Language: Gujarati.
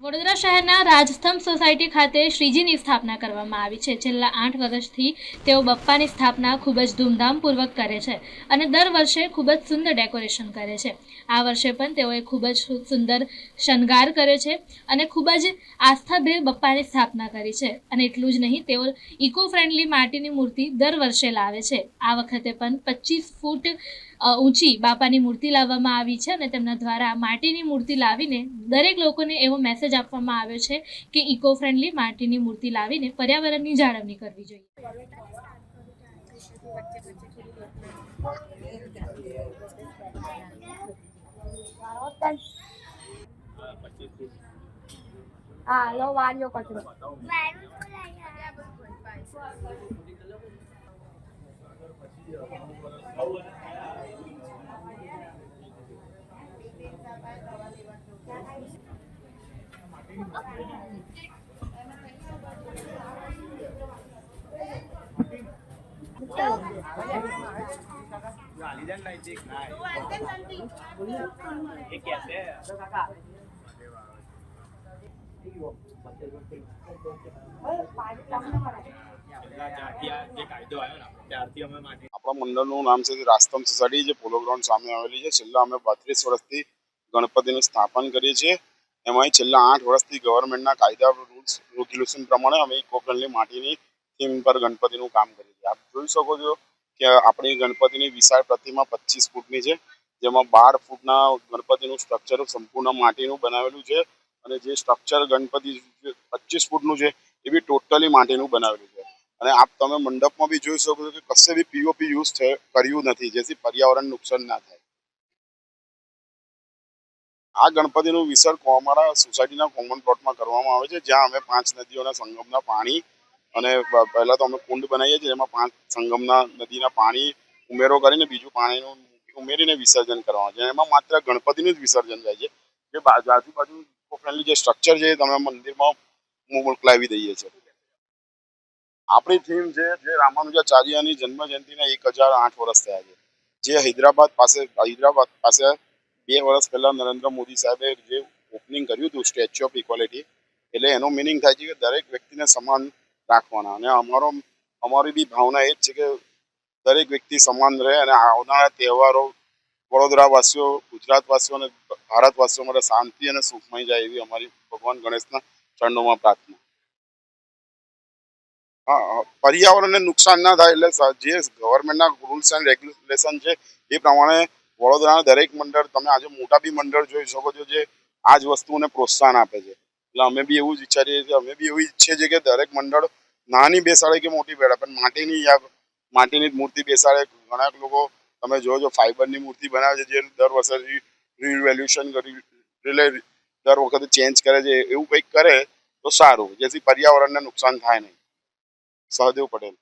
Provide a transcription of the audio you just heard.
વડોદરા શહેરના રાજસ્તંભ સોસાયટી ખાતે શ્રીજીની સ્થાપના કરવામાં આવી છે. છેલ્લા આઠ વર્ષથી તેઓ બપ્પાની સ્થાપના ખૂબ જ ધૂમધામપૂર્વક કરે છે અને દર વર્ષે ખૂબ જ સુંદર ડેકોરેશન કરે છે. આ વર્ષે પણ તેઓએ ખૂબ જ સુંદર શણગાર કર્યો છે અને ખૂબ જ આસ્થાભેર બપ્પાની સ્થાપના કરી છે. અને એટલું જ નહીં, તેઓ ઇકો ફ્રેન્ડલી માટીની મૂર્તિ દર વર્ષે લાવે છે. આ વખતે પણ પચીસ ફૂટ ઊંચી બાપાની મૂર્તિ લાવવામાં આવી છે અને તેમના દ્વારા માટીની મૂર્તિ લાવીને દરેક લોકોને એવો મેસેજ આપવામાં આવ્યો છે કે ઇકો ફ્રેન્ડલી માટીની મૂર્તિ લાવીને પર્યાવરણની જાળવણી કરવી જોઈએ. હા લો વાળ્યો કચરો આપણા મંડળનું નામ છે રાસ્તમ સોસાયટી, જે પોલો ગ્રાઉન્ડ સામે આવેલી છે. છેલ્લા અમે બત્રીસ વર્ષથી ગણપતિનું સ્થાપન કરીએ છીએ. એમાં છેલ્લા આઠ વર્ષથી ગવર્મેન્ટના કાયદા રૂલ્સ રેગ્યુલેશન પ્રમાણે અમે ઇકો માટીની થીમ પર ગણપતિનું કામ કરીએ છીએ આપ જોઈ શકો છો કે આપણી ગણપતિની વિશાળ પ્રતિમા પચીસ ફૂટની છે, જેમાં બાર ફૂટના ગણપતિનું સ્ટ્રક્ચર સંપૂર્ણ માટીનું બનાવેલું છે અને જે સ્ટ્રક્ચર ગણપતિ પચીસ ફૂટનું છે એ બી ટોટલી માટીનું બનાવેલું છે. અને આપ તમે મંડપમાં બી જોઈ શકો છો કે કશે બી પીઓપી યુઝ કર્યું નથી, જેથી પર્યાવરણ નુકસાન ના થાય. આ ગણપતિનું વિસર્ગ અમારા સોસાયટીના કોમન પ્લોટમાં કરવામાં આવે છે, જ્યાં અમે પાંચ નદીઓના સંગમના પાણી અને પહેલાં તો અમે કુંડ બનાવીએ છીએ, જેમાં પાંચ સંગમના નદીના પાણી ઉમેરો કરીને બીજું પાણીનું ઉમેરીને વિસર્જન કરવામાં આવે છે. એમાં માત્ર ગણપતિનું જ વિસર્જન થાય છે, જે આજુબાજુ ફ્રેન્ડલી જે સ્ટ્રક્ચર છે તમે મંદિરમાં મોકલાવી દઈએ છીએ. આપણી થીમ છે જે રામાનુજાચાર્યની જન્મ જયંતિના એક હજાર આઠ વર્ષ થયા છે, જે હૈદરાબાદ પાસે હૈદરાબાદ પાસે બે વર્ષ પહેલા નરેન્દ્ર મોદી સાહેબે જે ઓપનિંગ કર્યું હતું સ્ટેચ્યુ ઓફ ઇક્વાલિટી એટલે એનો મિનિંગ થાય છે કે દરેક વ્યક્તિને સમાન રાખવાના. અને અમારો, અમારી બી ભાવના એ જ છે કે દરેક વ્યક્તિ સમાન રહે અને આવનારા તહેવારો વડોદરાવાસીઓ, ગુજરાતવાસીઓ અને ભારતવાસીઓ માટે શાંતિ અને સુખમય જાય એવી અમારી ભગવાન ગણેશના ચરણોમાં પ્રાર્થના. હા પર્યાવરણને નુકસાન ના થાય એટલે જે ગવર્મેન્ટના રૂલ્સ એન્ડ રેગ્યુલેશન છે એ પ્રમાણે વડોદરાના દરેક મંડળ, તમે આજે મોટા બી મંડળ જોઈ શકો છો જે આ જ વસ્તુને પ્રોત્સાહન આપે છે. એટલે અમે બી એવું જ વિચારીએ છીએ, અમે બી એવું ઈચ્છીએ છીએ કે દરેક મંડળ નાની બેસાડે કે મોટી બેસાડે, પણ માટીની યા માટીની જ મૂર્તિ બેસાડે. ઘણા લોકો તમે જોવો છો, ફાઈબરની મૂર્તિ બનાવે છે, જે દર વર્ષે રિવેલ્યુશન કરી, એટલે દર વખતે ચેન્જ કરે છે, એવું કંઈક કરે તો સારું, જેથી પર્યાવરણને નુકસાન થાય નહીં. સહદેવ પટેલ.